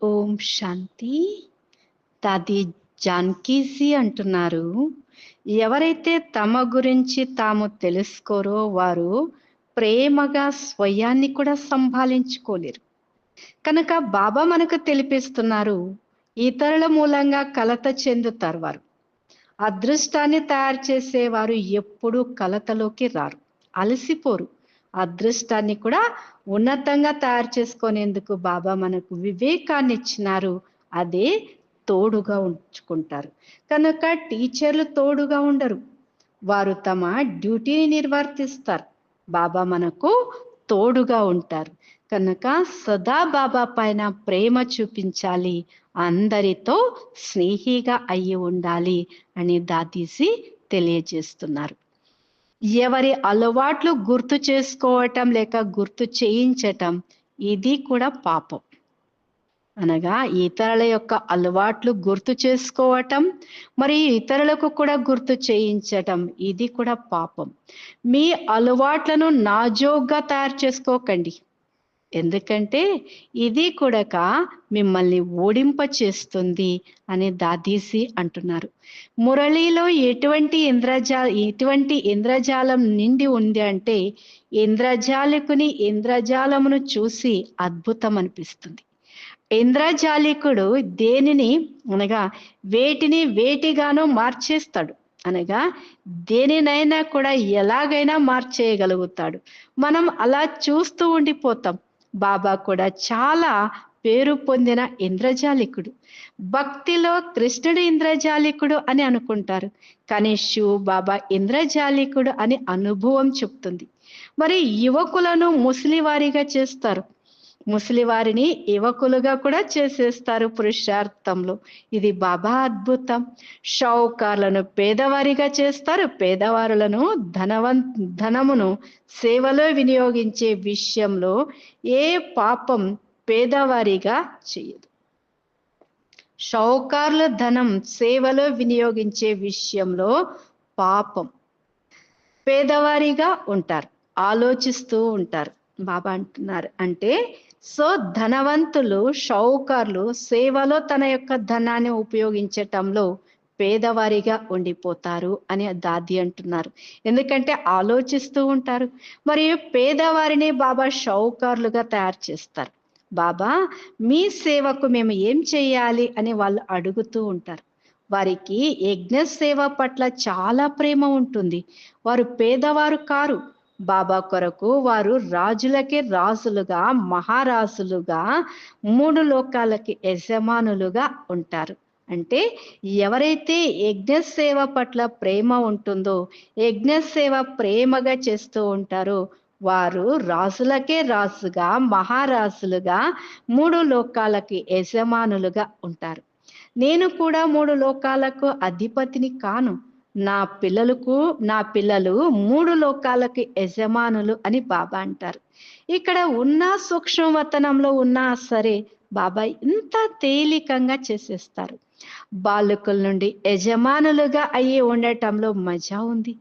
ఓం శాంతి. తది జాన్కీజీ అంటున్నారు. ఎవరైతే తమ గురించి తాము తెలుసుకోరో వారు ప్రేమగా స్వయాన్ని కూడా సంభాళించుకోలేరు కనుక బాబా మనకు తెలిపిస్తున్నారు ఇతరుల మూలంగా కలత చెందుతారు వారు. అదృష్టాన్ని తయారు చేసేవారు ఎప్పుడూ కలతలోకి రారు అలసిపోరు. అదృష్టాన్ని కూడా ఉన్నతంగా తయారు చేసుకునేందుకు బాబా మనకు వివేకాన్ని ఇచ్చినారు. అదే తోడుగా ఉంచుకుంటారు. కనుక టీచర్లు తోడుగా ఉండరు. వారు తమ డ్యూటీని నిర్వర్తిస్తారు. బాబా మనకు తోడుగా ఉంటారు. కనుక సదా బాబా పైన ప్రేమ చూపించాలి. అందరితో స్నేహిగా అయ్యి ఉండాలి అని దాదీసి తెలియజేస్తున్నారు. ఎవరి అలవాట్లు గుర్తు చేసుకోవటం లేక గుర్తు చేయించటం ఇది కూడా పాపం. అనగా ఇతరుల యొక్క అలవాట్లు గుర్తు చేసుకోవటం మరి ఇతరులకు కూడా గుర్తు చేయించటం ఇది కూడా పాపం. మీ అలవాట్లను నాజోగ్గా తయారు చేసుకోకండి. ఎందుకంటే ఇది కూడా మిమ్మల్ని ఓడింప చేస్తుంది అని దాదీసి అంటున్నారు. మురళిలో ఎటువంటి ఇంద్రజా ఎటువంటి ఇంద్రజాలం నిండి ఉంది అంటే ఇంద్రజాలికుని ఇంద్రజాలమును చూసి అద్భుతం అనిపిస్తుంది ఇంద్రజాలికుడు దేనిని అనగా వేటిని వేటిగానో మార్చేస్తాడు. అనగా దేనినైనా కూడా ఎలాగైనా మార్చేయగలుగుతాడు. మనం అలా చూస్తూ ఉండిపోతాం. బాబా కూడా చాలా పేరు పొందిన ఇంద్రజాలికుడు. భక్తిలో కృష్ణుడు ఇంద్రజాలికుడు అని అనుకుంటారు. కానీ శివ్ బాబా ఇంద్రజాలికుడు అని అనుభవం చెప్తుంది. మరి యువకులను ముసలివారిగా చేస్తారు. ముసలి వారిని యువకులుగా కూడా చేసేస్తారు పురుషార్థంలో. ఇది బాబా అద్భుతం. షౌకార్లను పేదవారిగా చేస్తారు. పేదవారులను ధనవం ధనమును సేవలో వినియోగించే విషయంలో ఏ పాపం పేదవారిగా చేయదు. షౌకార్ల ధనం సేవలో వినియోగించే విషయంలో పాపం పేదవారిగా ఉంటారు. ఆలోచిస్తూ ఉంటారు. బాబా అంటున్నారు అంటే సో ధనవంతులు షౌకర్లు సేవలో తన యొక్క ధనాన్ని ఉపయోగించటంలో పేదవారిగా ఉండిపోతారు అని దాది అంటున్నారు. ఎందుకంటే ఆలోచిస్తూ ఉంటారు. మరియు పేదవారిని బాబా షౌకర్లుగా తయారు చేస్తారు. బాబా మీ సేవకు మేము ఏం చేయాలి అని వాళ్ళు అడుగుతూ ఉంటారు. వారికి యజ్ఞ సేవ పట్ల చాలా ప్రేమ ఉంటుంది. వారు పేదవారు కారు. బాబా కొరకు వారు రాజులకే రాసులుగా మహారాసులుగా మూడు లోకాలకి యజమానులుగా ఉంటారు. అంటే ఎవరైతే యజ్ఞ సేవ పట్ల ప్రేమ ఉంటుందో యజ్ఞ సేవ ప్రేమగా చేస్తూ ఉంటారో వారు రాజులకే రాసుగా మహారాజులుగా మూడు లోకాలకి యజమానులుగా ఉంటారు. నేను కూడా మూడు లోకాలకు అధిపతిని కాను. నా పిల్లలకు నా పిల్లలు మూడు లోకాలకి యజమానులు అని బాబా అంటారు. ఇక్కడ ఉన్న సూక్ష్మవతనంలో ఉన్నా సరే బాబా ఇంత తేలికంగా చేసేస్తారు. బాలకుల నుండి యజమానులుగా అయ్యి ఉండటంలో మజా ఉంది.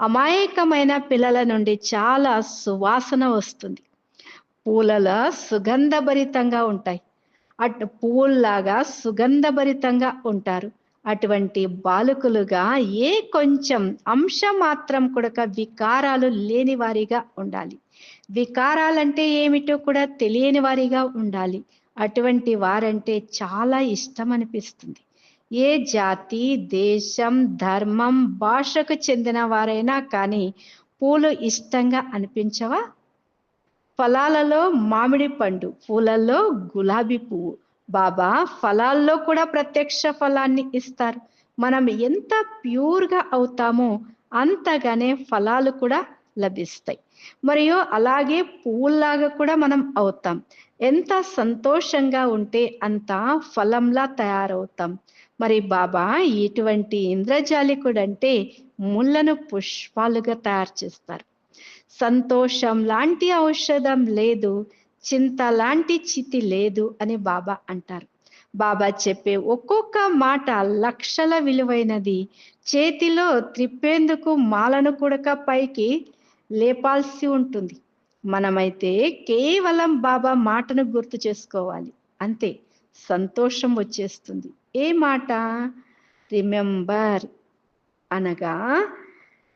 అమాయకమైన పిల్లల నుండి చాలా సువాసన వస్తుంది. పూలల సుగంధభరితంగా ఉంటాయి. అటు పువ్వుల్లాగా సుగంధభరితంగా ఉంటారు. అటువంటి బాలకులుగా ఏ కొంచెం అంశ మాత్రం కూడా వికారాలు లేని వారిగా ఉండాలి. వికారాలంటే ఏమిటో కూడా తెలియని వారిగా ఉండాలి. అటువంటి వారంటే చాలా ఇష్టం అనిపిస్తుంది. ఏ జాతి దేశం ధర్మం భాషకు చెందిన వారైనా కానీ పూలు ఇష్టంగా అనిపించవా? ఫలాలలో మామిడి పండు పూలలో గులాబీ పువ్వు బాబా ఫలాల్లో కూడా ప్రత్యక్ష ఫలాన్ని ఇస్తారు. మనం ఎంత ప్యూర్గా అవుతామో అంతగానే ఫలాలు కూడా లభిస్తాయి. మరియు అలాగే పువ్వుల్లాగా కూడా మనం అవుతాం. ఎంత సంతోషంగా ఉంటే అంత ఫలంలా తయారవుతాం. మరి బాబా ఇటువంటి ఇంద్రజాలికుడు అంటే ముళ్ళను పుష్పాలుగా తయారు చేస్తారు. సంతోషం లాంటి ఔషధం లేదు. చింత లాంటి చితి లేదు అని బాబా అంటారు. బాబా చెప్పే ఒక్కొక్క మాట లక్షల విలువైనది. చేతిలో త్రిప్పేందుకు మాలను కుడక పైకి లేపాల్సి ఉంటుంది. మనమైతే కేవలం బాబా మాటను గుర్తు చేసుకోవాలి. అంతే సంతోషం వచ్చేస్తుంది. ఏ మాట? రిమెంబర్ అనగా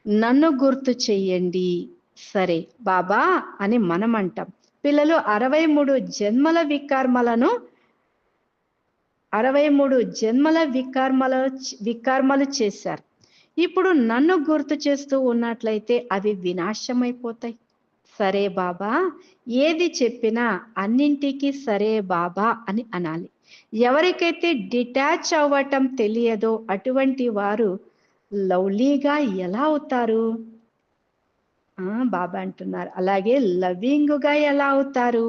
నన్ను గుర్తు చెయ్యండి. సరే బాబా అని మనం అంటాం. పిల్లలు అరవై మూడు జన్మల వికర్మలను అరవై మూడు జన్మల వికర్మల వికర్మలు చేశారు. ఇప్పుడు నన్ను గుర్తు చేస్తూ ఉన్నట్లయితే అవి వినాశమైపోతాయి. సరే బాబా ఏది చెప్పినా అన్నింటికి సరే బాబా అని అనాలి. ఎవరికైతే డిటాచ్ అవ్వటం తెలియదో అటువంటి వారు లవ్లీగా ఎలా అవుతారు? బాబా అంటున్నారు. అలాగే లవింగ్గా ఎలా అవుతారు?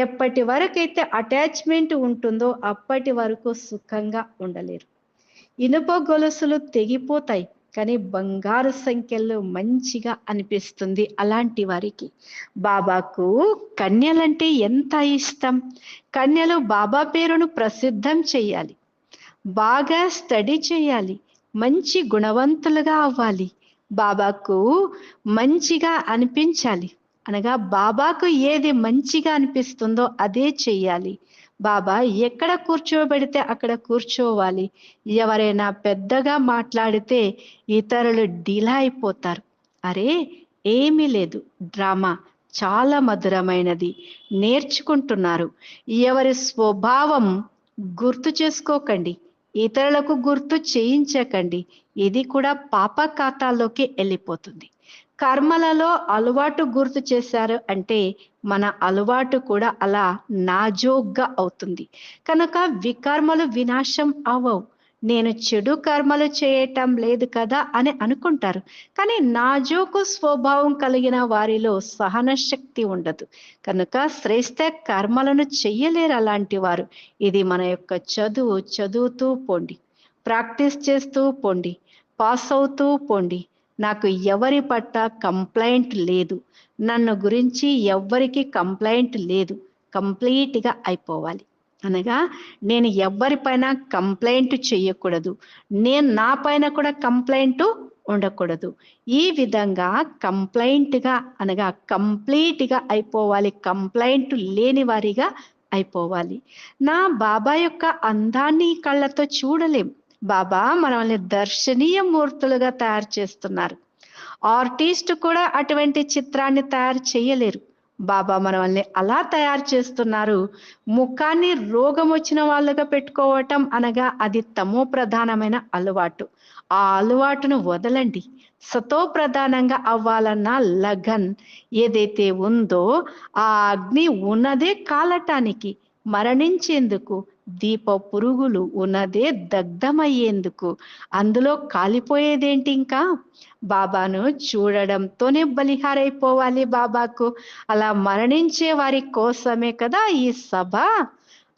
ఎప్పటి వరకైతే అటాచ్మెంట్ ఉంటుందో అప్పటి వరకు సుఖంగా ఉండలేరు. ఇనుప గొలుసులు తెగిపోతాయి కానీ బంగారు సంఖ్యలు మంచిగా అనిపిస్తుంది అలాంటి వారికి. బాబాకు కన్యలంటే ఎంత ఇష్టం? కన్యలు బాబా పేరును ప్రసిద్ధం చేయాలి. బాగా స్టడీ చేయాలి. మంచి గుణవంతులుగా అవ్వాలి. బాబాకు మంచిగా అనిపించాలి. అనగా బాబాకు ఏది మంచిగా అనిపిస్తుందో అదే చెయ్యాలి. బాబా ఎక్కడ కూర్చోబెడితే అక్కడ కూర్చోవాలి. ఎవరైనా పెద్దగా మాట్లాడితే ఇతరులు డిలా అయిపోతారు. అరే ఏమీ లేదు. డ్రామా చాలా మధురమైనది. నేర్చుకుంటున్నారు. ఎవరి స్వభావం గుర్తు చేసుకోకండి. ఇతరులకు గుర్తు చేయించకండి. ఇది కూడా పాప ఖాతాలోకి వెళ్ళిపోతుంది. కర్మలలో అలవాటు గుర్తు చేశారు అంటే మన అలవాటు కూడా అలా నాజోగ్గా అవుతుంది. కనుక వికర్మలు వినాశం అవ్వవు. నేను చెడు కర్మలు చేయటం లేదు కదా అని అనుకుంటారు. కానీ నాజోకు స్వభావం కలిగిన వారిలో సహన శక్తి ఉండదు. కనుక శ్రేష్ట కర్మలను చెయ్యలేరు అలాంటి వారు. ఇది మన యొక్క చదువు చదువుతూ పోండి. ప్రాక్టీస్ చేస్తూ పోండి. పాస్ అవుతూ పోండి. నాకు ఎవరి పట్ల కంప్లైంట్ లేదు. నన్ను గురించి ఎవ్వరికి కంప్లైంట్ లేదు. కంప్లీట్గా అయిపోవాలి. అనగా నేను ఎవరిపైన కంప్లైంట్ చేయకూడదు. నేను నా పైన కూడా కంప్లైంట్ ఉండకూడదు. ఈ విధంగా కంప్లైంట్గా అనగా కంప్లీట్గా అయిపోవాలి. కంప్లైంట్ లేని వారిగా అయిపోవాలి. నా బాబా యొక్క అందాన్ని కళ్ళతో చూడలేం. బాబా మనల్ని దర్శనీయ మూర్తులుగా తయారు చేస్తున్నారు. ఆర్టిస్ట్ కూడా అటువంటి చిత్రాన్ని తయారు చేయలేరు. బాబా మనల్ని అలా తయారు చేస్తున్నారు. ముఖాన్ని రోగం వచ్చిన వాళ్ళుగా పెట్టుకోవటం అనగా అది తమో ప్రధానమైన అలవాటు. ఆ అలవాటును వదలండి. సతో ప్రధానంగా అవ్వాలన్న లగన్ ఏదైతే ఉందో ఆ అగ్ని ఉన్నదే కాలటానికి మరణించేందుకు దీప పురుగులు ఉన్నదే దగ్ధమయ్యేందుకు. అందులో కాలిపోయేదేంటి ఇంకా? బాబాను చూడడంతోనే బలిహారైపోవాలి బాబాకు. అలా మరణించే వారి కోసమే కదా ఈ సభ?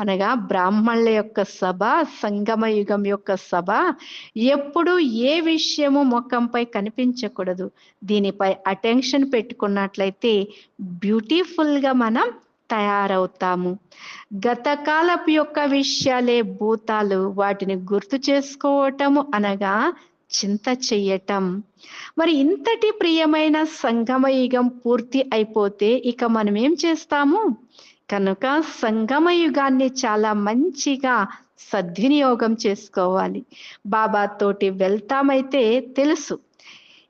అనగా బ్రాహ్మణుల యొక్క సభ సంగమ యుగం యొక్క సభ. ఎప్పుడు ఏ విషయము ముఖంపై కనిపించకూడదు. దీనిపై అటెన్షన్ పెట్టుకున్నట్లయితే బ్యూటిఫుల్గా మనం తయారవుతాము. గతకాలపు యొక్క విషయాలే భూతాలు వాటిని గుర్తు చేసుకోవటము అనగా చింత చెయ్యటం. మరి ఇంతటి ప్రియమైన సంగమయుగం పూర్తి అయిపోతే ఇక మనం ఏం చేస్తాము? కనుక సంగమ యుగాన్ని చాలా మంచిగా సద్వినియోగం చేసుకోవాలి. బాబా తోటి వెళ్తామైతే తెలుసు.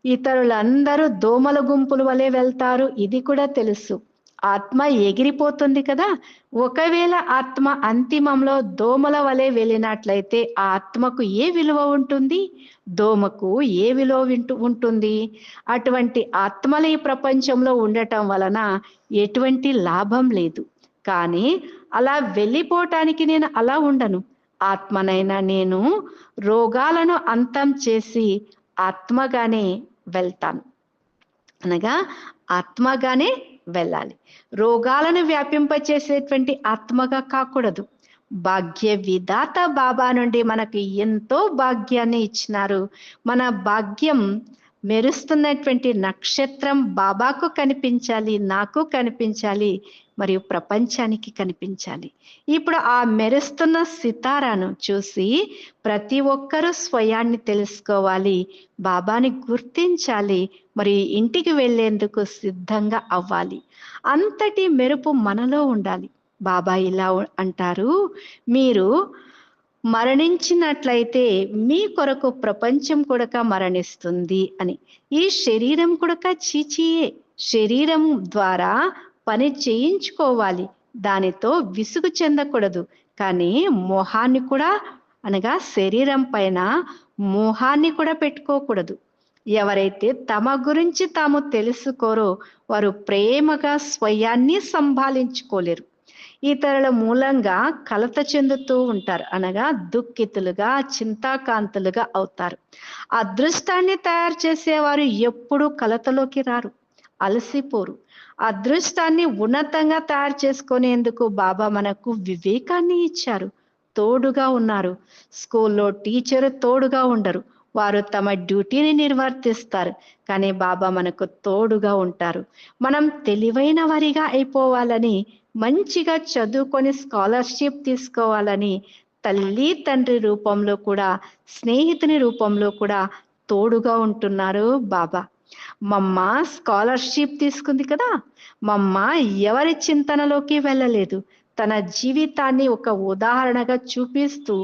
ఇతరులందరూ దోమల గుంపుల వలె వెళ్తారు ఇది కూడా తెలుసు. ఆత్మ ఎగిరిపోతుంది కదా. ఒకవేళ ఆత్మ అంతిమంలో దోమల వలె వెళ్ళినట్లయితే ఆ ఆత్మకు ఏ విలువ ఉంటుంది? దోమకు ఏ విలువ వింటూ ఉంటుంది? అటువంటి ఆత్మల ఈ ప్రపంచంలో ఉండటం వలన ఎటువంటి లాభం లేదు. కానీ అలా వెళ్ళిపోవటానికి నేను అలా ఉండను. ఆత్మనైనా నేను రోగాలను అంతం చేసి ఆత్మగానే వెళ్తాను. అనగా ఆత్మగానే వెళ్ళాలి. రోగాలను వ్యాపింపచేసేటువంటి ఆత్మగా కాకూడదు. భాగ్య విధాత బాబా నుండి మనకు ఎంతో భాగ్యాన్ని ఇచ్చినారు. మన భాగ్యం మెరుస్తున్నటువంటి నక్షత్రం బాబాకు కనిపించాలి నాకు కనిపించాలి మరియు ప్రపంచానికి కనిపించాలి. ఇప్పుడు ఆ మెరుస్తున్న సితారాను చూసి ప్రతి ఒక్కరూ స్వయాన్ని తెలుసుకోవాలి బాబాని గుర్తించాలి మరి ఇంటికి వెళ్ళేందుకు సిద్ధంగా అవ్వాలి. అంతటి మెరుపు మనలో ఉండాలి. బాబా ఇలా అంటారు మీరు మరణించినట్లయితే మీ కొరకు ప్రపంచం కూడా మరణిస్తుంది అని. ఈ శరీరం కూడక చీచియే. శరీరం ద్వారా పని చేయించుకోవాలి. దానితో విసుగు చెందకూడదు. కానీ మోహాన్ని కూడా అనగా శరీరం పైన మోహాన్ని కూడా పెట్టుకోకూడదు. ఎవరైతే తమ గురించి తాము తెలుసుకోరో వారు ప్రేమగా స్వయాన్ని సంభాళించుకోలేరు ఇతరుల మూలంగా కలత చెందుతూ ఉంటారు. అనగా దుఃఖితులుగా చింతాకాంతులుగా అవుతారు. అదృష్టాన్ని తయారు చేసేవారు ఎప్పుడూ కలతలోకి రారు. అలసిపోరు. అదృష్టాన్ని ఉన్నతంగా తయారు చేసుకునేందుకు బాబా మనకు వివేకాన్ని ఇచ్చారు. తోడుగా ఉన్నారు. స్కూల్లో టీచరు తోడుగా ఉండరు. వారు తమ డ్యూటీని నిర్వర్తిస్తారు. కానీ బాబా మనకు తోడుగా ఉంటారు. మనం తెలివైన వారిగా అయిపోవాలని మంచిగా చదువుకొని స్కాలర్షిప్ తీసుకోవాలని తల్లి తండ్రి రూపంలో కూడా స్నేహితుని రూపంలో కూడా తోడుగా ఉంటున్నారు బాబా. మమ్మ స్కాలర్షిప్ తీసుకుంది కదా మమ్మ ఎవరి చింతనలోకి వెళ్ళలేదు. తన జీవితాన్ని ఒక ఉదాహరణగా చూపిస్తూ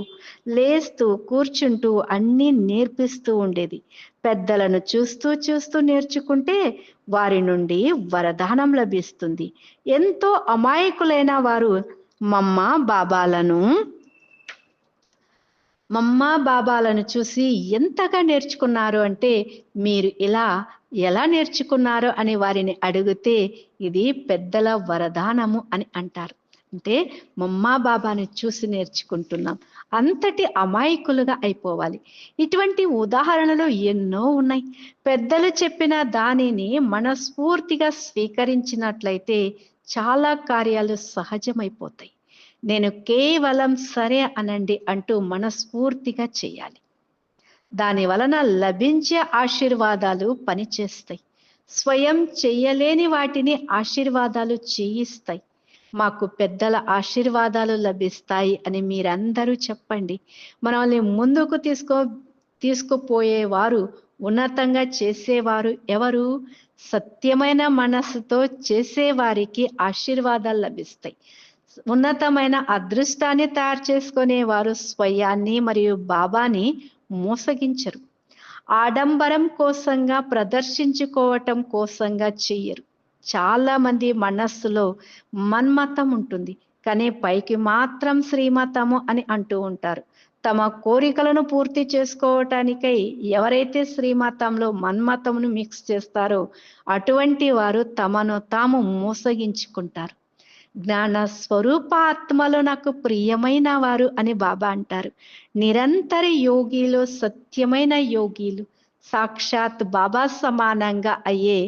లేస్తూ కూర్చుంటూ అన్నీ నేర్పిస్తూ ఉండేది. పెద్దలను చూస్తూ చూస్తూ నేర్చుకుంటే వారి నుండి వరదానం లభిస్తుంది. ఎంతో అమాయకులైన వారు మమ్మ బాబాలను మమ్మ బాబాలను చూసి ఎంతగా నేర్చుకున్నారు అంటే మీరు ఇలా ఎలా నేర్చుకున్నారు అని వారిని అడిగితే ఇది పెద్దల వరదానము అని అంటారు. అంటే మమ్మా బాబాని చూసి నేర్చుకుంటున్నాం. అంతటి అమాయకులుగా అయిపోవాలి. ఇటువంటి ఉదాహరణలు ఎన్నో ఉన్నాయి. పెద్దలు చెప్పిన దానిని మనస్ఫూర్తిగా స్వీకరించినట్లయితే చాలా కార్యాలు సహజమైపోతాయి. నేను కేవలం సరే అనండి అంటూ మనస్ఫూర్తిగా చేయాలి. దాని వలన లభించే ఆశీర్వాదాలు పనిచేస్తాయి. స్వయం చెయ్యలేని వాటిని ఆశీర్వాదాలు చేయిస్తాయి. మాకు పెద్దల ఆశీర్వాదాలు లభిస్తాయి అని మీరందరూ చెప్పండి. మనల్ని ముందుకు తీసుకో తీసుకుపోయేవారు ఉన్నతంగా చేసేవారు ఎవరు? సత్యమైన మనస్సుతో చేసేవారికి ఆశీర్వాదాలు లభిస్తాయి. ఉన్నతమైన అదృష్టాన్ని తయారు చేసుకునే వారు స్వయాన్ని మరియు బాబాని మోసగించరు. ఆడంబరం కోసంగా ప్రదర్శించుకోవటం కోసంగా చెయ్యరు. చాలా మంది మనస్సులో మన్మతం ఉంటుంది. కానీ పైకి మాత్రం శ్రీమతము అని అంటూ ఉంటారు. తమ కోరికలను పూర్తి చేసుకోవటానికై ఎవరైతే శ్రీమతంలో మన్మతమును మిక్స్ చేస్తారో అటువంటి వారు తమను తాము మోసగించుకుంటారు. జ్ఞాన స్వరూపాత్మలో నాకు ప్రియమైన వారు అని బాబా అంటారు. నిరంతర యోగిలో సత్యమైన యోగిలు సాక్షాత్ బాబా సమానంగా అయ్యే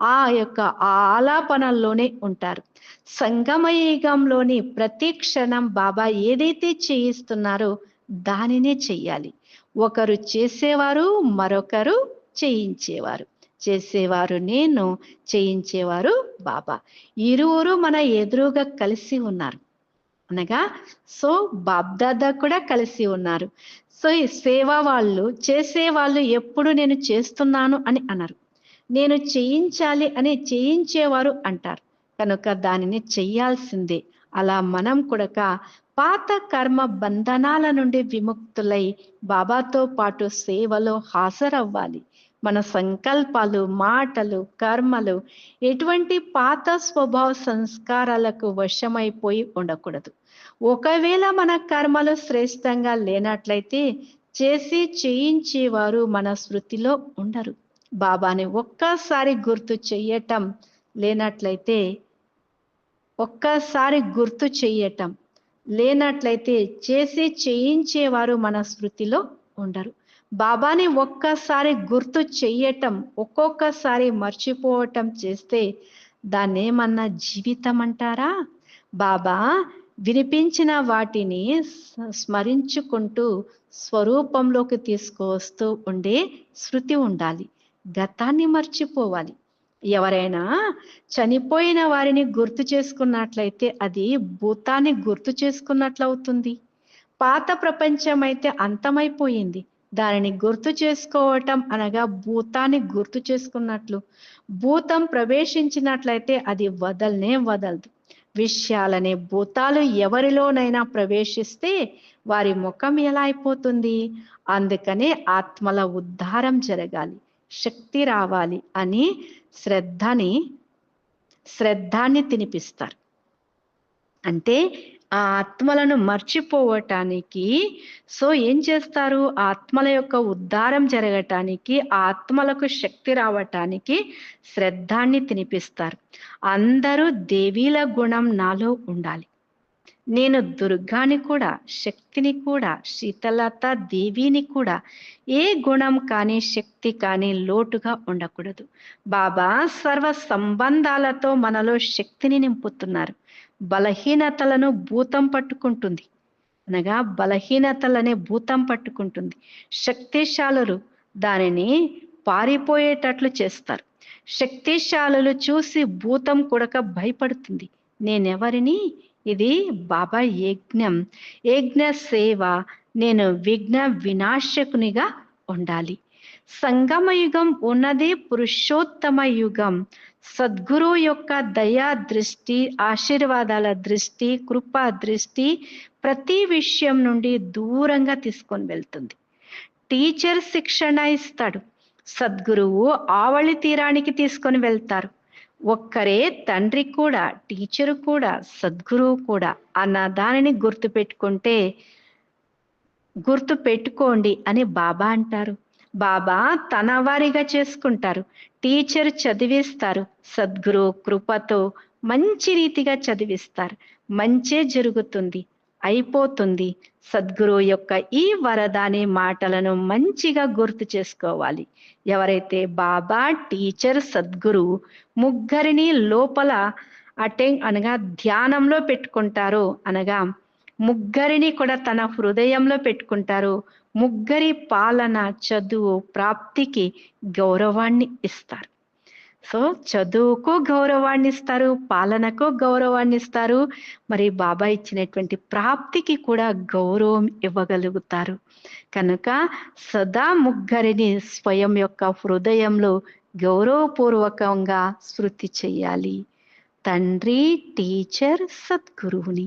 ఆ యొక్క ఆలాపనల్లోనే ఉంటారు. సంగమయుగంలోని ప్రతి క్షణం బాబా ఏదైతే చేయిస్తున్నారో దానినే చెయ్యాలి. ఒకరు చేసేవారు మరొకరు చేయించేవారు. చేసేవారు నేను చేయించేవారు బాబా. ఇరువురు మన ఎదురుగా కలిసి ఉన్నారు. అనగా సో బాబ్దాదా కూడా కలిసి ఉన్నారు. సో ఈ సేవా వాళ్ళు చేసే వాళ్ళు ఎప్పుడు నేను చేస్తున్నాను అని అనరు. నేను చేయించాలి అని చేయించేవారు అంటారు. కనుక దానిని చెయ్యాల్సిందే అలా మనం కూడా పాత కర్మ బంధనాల నుండి విముక్తులై బాబాతో పాటు సేవలో హాజరవ్వాలి. మన సంకల్పాలు మాటలు కర్మలు ఎటువంటి పాత స్వభావ సంస్కారాలకు వశమైపోయి ఉండకూడదు. ఒకవేళ మన కర్మలు శ్రేష్టంగా లేనట్లయితే చేసి చేయించేవారు మన స్మృతిలో ఉండరు. బాబాని ఒక్కసారి గుర్తు చెయ్యటం లేనట్లయితే ఒక్కసారి గుర్తు చెయ్యటం లేనట్లయితే చేసి చేయించేవారు మన స్మృతిలో ఉండరు. బాబాని ఒక్కసారి గుర్తు చెయ్యటం ఒక్కొక్కసారి మర్చిపోవటం చేస్తే దాన్నేమన్నా జీవితం అంటారా బాబా వినిపించిన వాటిని స్మరించుకుంటూ స్వరూపంలోకి తీసుకువస్తూ ఉండే శృతి ఉండాలి. గతాన్ని మర్చిపోవాలి. ఎవరైనా చనిపోయిన వారిని గుర్తు చేసుకున్నట్లయితే అది భూతాన్ని గుర్తు చేసుకున్నట్లవుతుంది. పాత ప్రపంచం అయితే అంతమైపోయింది. దానిని గుర్తు చేసుకోవటం అనగా భూతాన్ని గుర్తు చేసుకున్నట్లు. భూతం ప్రవేశించినట్లయితే అది వదలనే వదలదు. విషయాలనే భూతాలు ఎవరిలోనైనా ప్రవేశిస్తే వారి ముఖం ఎలా అయిపోతుంది? అందుకనే ఆత్మల ఉద్ధారం జరగాలి శక్తి రావాలి అని శ్రద్ధని శ్రద్ధాన్ని తినిపిస్తారు. అంటే ఆ ఆత్మలను మర్చిపోవటానికి. సో ఏం చేస్తారు? ఆత్మల యొక్క ఉద్ధారం జరగటానికి ఆ ఆత్మలకు శక్తి రావటానికి శ్రద్ధాన్ని తినిపిస్తారు. అందరూ దేవీల గుణం నాలో ఉండాలి. నేను దుర్గాని కూడా శక్తిని కూడా శీతలత దేవిని కూడా ఏ గుణం కానీ శక్తి కానీ లోటుగా ఉండకూడదు. బాబా సర్వ సంబంధాలతో మనలో శక్తిని నింపుతున్నారు. బలహీనతలను భూతం పట్టుకుంటుంది. అనగా బలహీనతలనే భూతం పట్టుకుంటుంది. శక్తిశాలులు దానిని పారిపోయేటట్లు చేస్తారు. శక్తిశాలులు చూసి భూతం కూడక భయపడుతుంది. నేనెవరిని? ఇది బాబా యజ్ఞం. యజ్ఞ సేవ నేను విఘ్న వినాశకునిగా ఉండాలి. సంగమ యుగం ఉన్నది పురుషోత్తమ యుగం. సద్గురు యొక్క దయా దృష్టి ఆశీర్వాదాల దృష్టి కృపా దృష్టి ప్రతి విషయం నుండి దూరంగా తీసుకొని వెళ్తుంది. టీచర్ శిక్షణ ఇస్తాడు. సద్గురువు ఆవళి తీరానికి తీసుకొని వెళ్తారు. ఒక్కరే తండ్రి కూడా టీచరు కూడా సద్గురువు కూడా అన్న దానిని గుర్తు పెట్టుకుంటే గుర్తు పెట్టుకోండి అని బాబా అంటారు. బాబా తనవారిగా చేసుకుంటారు. టీచర్ చదివిస్తారు. సద్గురు కృపతో మంచి రీతిగా చదివిస్తారు. మంచే జరుగుతుంది. అయిపోతుంది. సద్గురు యొక్క ఈ వరదాని మాటలను మంచిగా గుర్తు చేసుకోవాలి. ఎవరైతే బాబా టీచర్ సద్గురు ముగ్గురిని లోపల అటెంగ్ అనగా ధ్యానంలో పెట్టుకుంటారో అనగా ముగ్గురిని కూడా తన హృదయంలో పెట్టుకుంటారు. ముగ్గురి పాలన చదువు ప్రాప్తికి గౌరవాన్ని ఇస్తారు. సో చదువుకు గౌరవాన్ని ఇస్తారు పాలనకు గౌరవాన్ని ఇస్తారు. మరి బాబా ఇచ్చినటువంటి ప్రాప్తికి కూడా గౌరవం ఇవ్వగలుగుతారు. కనుక సదా ముగ్గురిని స్వయం యొక్క హృదయంలో గౌరవపూర్వకంగా స్మృతి చెయ్యాలి తండ్రి టీచర్ సద్గురువుని.